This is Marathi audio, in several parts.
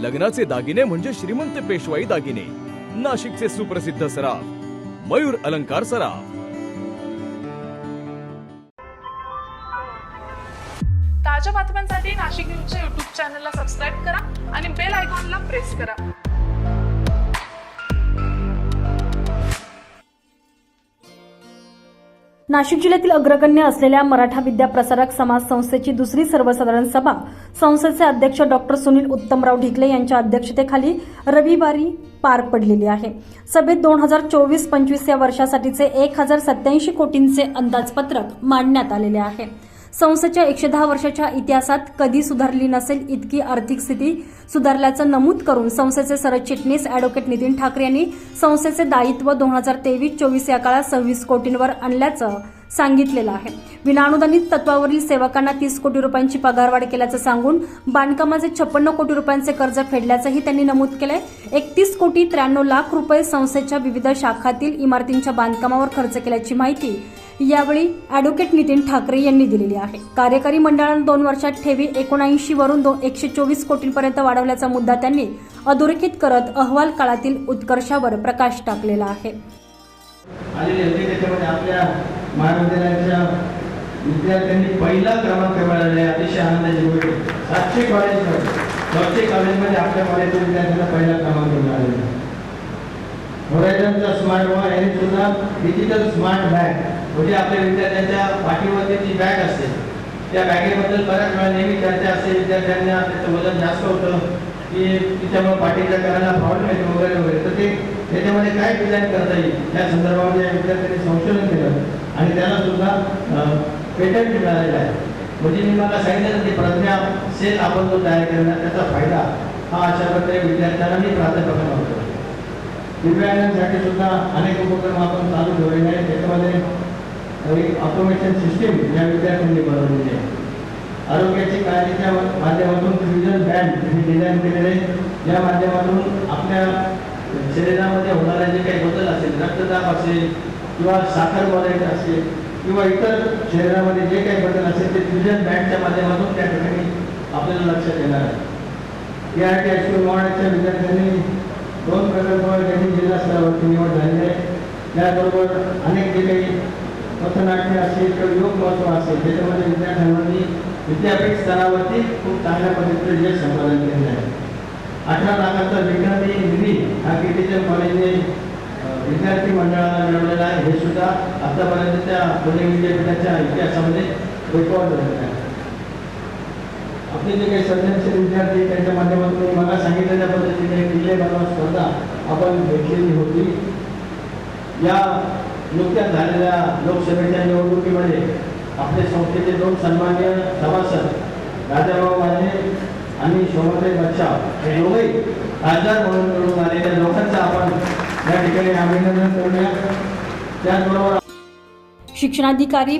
लग्नाचे दागिने म्हणजे श्रीमंत पेशवाई दागिने. नाशिकचे सुप्रसिद्ध सराफ मयूर अलंकार सराफ. ताज्या बातम्यांसाठी नाशिक न्यूजच्या युट्यूब चॅनलला सबस्क्राईब करा आणि बेल आयकॉनला प्रेस करा. नाशिक जिल्ह्यातील अग्रगण्य असलेल्या मराठा विद्या प्रसारक समाज संस्थेची दुसरी सर्वसाधारण सभा संस्थेचे अध्यक्ष डॉक्टर सुनील उत्तमराव ढिकले यांच्या अध्यक्षतेखाली रविवारी पार पडलेली आहे. सभेत दोन हजार चोवीस पंचवीस या वर्षासाठीचे एक हजार सत्याऐंशी कोटींचे अंदाजपत्रक मांडण्यात आलेले आहे. संस्थेच्या एकशे दहा वर्षाच्या इतिहासात कधी सुधारली नसेल इतकी आर्थिक स्थिती सुधारल्याचं नमूद करून संस्थेचे सरचिटणीस अॅडव्होकेट नितीन ठाकरे यांनी संस्थेचे दायित्व दोन हजार तेवीस चोवीस या काळात सव्वीस कोटींवर आणल्याचं सांगितलेलं आहे. विनाअनुदानित तत्वावरील सेवकांना तीस कोटी रुपयांची पगारवाढ केल्याचं सांगून बांधकामाचे छप्पन्न कोटी रुपयांचे कर्ज फेडल्याचंही त्यांनी नमूद केलंय. एकतीस कोटी त्र्याण्णव लाख रुपये संस्थेच्या विविध शाखातील इमारतींच्या बांधकामावर खर्च केल्याची माहिती यावेळी अॅडव्होकेट नितीन ठाकरे यांनी दिलेली आहे. कार्यकारी मंडळानं दोन वर्षात ठेवी एकोणऐंशी वरून दो एकशे चोवीस कोटींपर्यंत वाढवल्याचा मुद्दा त्यांनी अधोरेखित करत अहवाल काळातील उत्कर्षावर प्रकाश टाकलेला आहे. महाविद्यालयाच्या विद्यार्थ्यांनी पहिला क्रमांक मिळालेला आहे. अतिशय आनंदाची गोष्ट सातशे कॉलेजमध्ये प्रत्येक कॉलेजमध्ये आपल्या कॉलेजच्या विद्यार्थ्यांना पहिला क्रमांक मिळालेला होरायझनचा स्मार्ट वॉल हे सुद्धा डिजिटल स्मार्ट बॅग म्हणजे आपल्या विद्यार्थ्यांच्या पाठीवरती जी बॅग असते त्या बॅगेबद्दल बऱ्याच वेळा नेहमी चर्चा असते. विद्यार्थ्यांना त्याचं वजन जास्त होतं की तिच्यामुळे पाठीच्या करायला प्रॉब्लेम येतो वगैरे वगैरे. तर ते त्याच्यामध्ये काय डिझाईन करता येईल? या संदर्भामध्ये या विद्यार्थ्यांनी संशोधन केलं. आणि त्याला सुद्धा पेटंट मिळालेलं आहे. म्हणजे मी मला सांगितलं की प्रज्ञा सेल आपण जो तयार केला त्याचा फायदा हा अशा प्रकारे विद्यार्थ्यांना मी प्राध्यापकांना होतो. दिव्यांगांसाठी सुद्धा अनेक उपक्रम आपण चालू ठेवलेले आहेत. त्याच्यामध्ये एक ऑटोमेशन सिस्टीम या विद्यार्थ्यांनी बनवलेली आहे. आरोग्याची काळजीच्या माध्यमातून फ्युजन बँड हे डिझाईन केलेले या माध्यमातून आपल्या शरीरामध्ये होणारे जे काही बदल असेल रक्तदाब असेल किंवा साखर मॉलेट असेल किंवा इतर शरीरामध्ये जे काही बदल असेल ते फ्युजन बँडच्या माध्यमातून त्या ठिकाणी आपल्याला लक्षात येणार आहे. या हायस्कूल मॉडेलच्या विद्यार्थ्यांनी दोन प्रकल्पावर त्यांनी जिल्हा स्तरावरती निवड झालेली आहे. त्याचबरोबर अनेक जे काही पथनाट्य असेल किंवा योग महत्त्व असेल त्याच्यामध्ये विद्यार्थ्यांनी विद्यापीठ स्तरावरती खूप चांगल्या पद्धतीने यश संपादन केलेलं आहे. अठरा लाखाचा विक्रमी निधी हा केटीच्या कॉलेजने विद्यार्थी मंडळाला सुद्धा आतापर्यंत त्या म्हणजे पुणे विद्यापीठाच्या इतिहासामध्ये रेकॉर्ड झालेला आहे. आपले जे काही सर्जनशील विद्यार्थी त्यांच्या माध्यमातून मला सांगितलेल्या पद्धतीने किल्ले बनवा स्पर्धा आपण घेतलेली होती. या नुकत्याच झालेल्या लोकसभेच्या निवडणुकीमध्ये आपले संस्थेचे दोन सन्मान्य सभासद राजाभाऊ माने आणि शोभाताई बच्चाव हे दोघंही खासदार म्हणून निवडून आलेल्या लोकांचा आपण या ठिकाणी अभिनंदन करूया. शिक्षणाधिकारी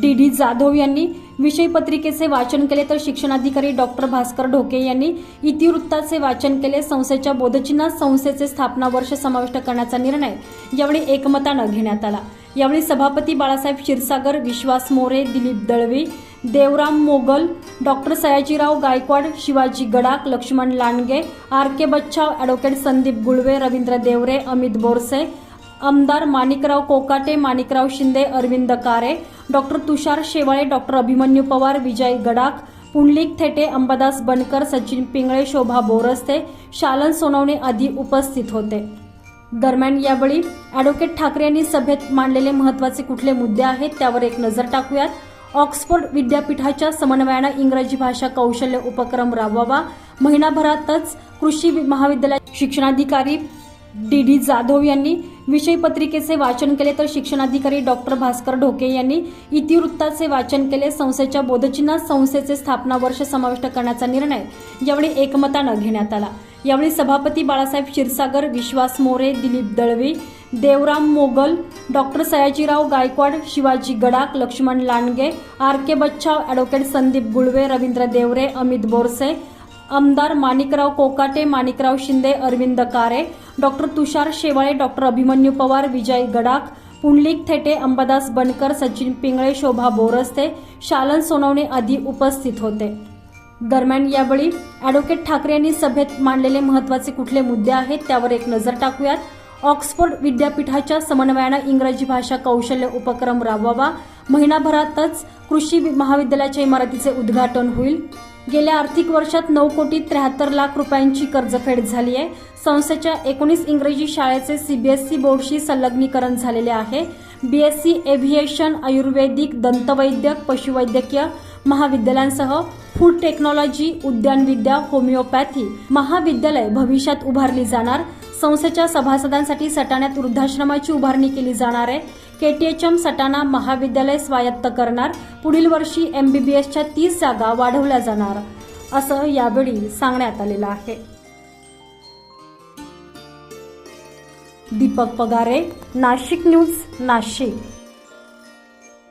डी डी जाधव यांनी विषय पत्रिकेचे वाचन केले तर शिक्षणाधिकारी डॉक्टर भास्कर ढोके यांनी इतिवृत्ताचे वाचन केले संस्थेच्या बोधचिन्हात संस्थेचे स्थापना वर्ष समाविष्ट करण्याचा निर्णय यावेळी एकमतानं घेण्यात आला. यावेळी सभापती Balasaheb Kshirsagar Vishwas More Dilip Dalvi Devram Mogal doctor Sayajirao Gaikwad Shivaji Gadakh Laxman Landge R K Bachhav advocate Sandeep Gulve Ravindra Deore Amit Borse आमदार माणिकराव कोकाटे माणिकराव शिंदे अरविंद कारे डॉक्टर तुषार शेवाळे डॉक्टर अभिमन्यू पवार विजय गडाख पुंडलिक थेटे अंबादास बनकर सचिन पिंगळे शोभा बोरस्ते शालन सोनवणे आदी उपस्थित होते. दरम्यान यावेळी ॲडव्होकेट ठाकरे यांनी सभेत मांडलेले महत्त्वाचे कुठले मुद्दे आहेत त्यावर एक नजर टाकूयात. ऑक्सफोर्ड विद्यापीठाच्या समन्वयानं इंग्रजी भाषा कौशल्य उपक्रम राबवावा. महिनाभरातच कृषी महाविद्यालयात शिक्षणाधिकारी डी डी जाधव यांनी विषय पत्रिकेचे वाचन केले तर शिक्षणाधिकारी डॉक्टर भास्कर ढोके यांनी इतिवृत्ताचे वाचन केले संस्थेच्या बोधचिन्हात संस्थेचे स्थापना वर्ष समाविष्ट करण्याचा निर्णय यावेळी एकमतानं घेण्यात आला. यावेळी सभापती Balasaheb Kshirsagar Vishwas More Dilip Dalvi Devram Mogal doctor Sayajirao Gaikwad Shivaji Gadakh Laxman Landge R K Bachhav advocate Sandeep Gulve Ravindra Deore Amit Borse आमदार माणिकराव कोकाटे माणिकराव शिंदे अरविंद कारे डॉक्टर तुषार शेवाळे डॉक्टर अभिमन्यू पवार विजय गडाख पुंडलिक थेटे अंबादास बनकर सचिन पिंगळे शोभा बोरस्ते शालन सोनवणे आदी उपस्थित होते. दरम्यान यावेळी ॲडव्होकेट ठाकरे यांनी सभेत मांडलेले महत्त्वाचे कुठले मुद्दे आहेत त्यावर एक नजर टाकूयात. ऑक्सफोर्ड विद्यापीठाच्या समन्वयानं इंग्रजी भाषा कौशल्य उपक्रम राबवावा. महिनाभरातच कृषी महाविद्यालयाच्या इमारतीचे उद्घाटन होईल. गेल्या आर्थिक वर्षात नऊ कोटी त्र्याहत्तर लाख रुपयांची कर्जफेड झाली आहे. संस्थेच्या एकोणीस इंग्रजी शाळेचे सीबीएसई बोर्डशी संलग्नीकरण झालेले आहे. बीएससी एव्हिएशन आयुर्वेदिक दंतवैद्यक पशुवैद्यकीय महाविद्यालयांसह फूड टेक्नॉलॉजी उद्यानविद्या होमिओपॅथी महाविद्यालय भविष्यात उभारली जाणार. संस्थेच्या सभासदांसाठी सटाण्यात वृद्धाश्रमाची उभारणी केली जाणार आहे. केटीएचएम सटाणा महाविद्यालय स्वायत्त करणार. पुढील वर्षी एमबीबीएसच्या तीस जागा वाढवल्या जाणार. असं यावेळी सांगण्यात आलेलं आहे. दीपक पगारे नाशिक न्यूज नाशिक.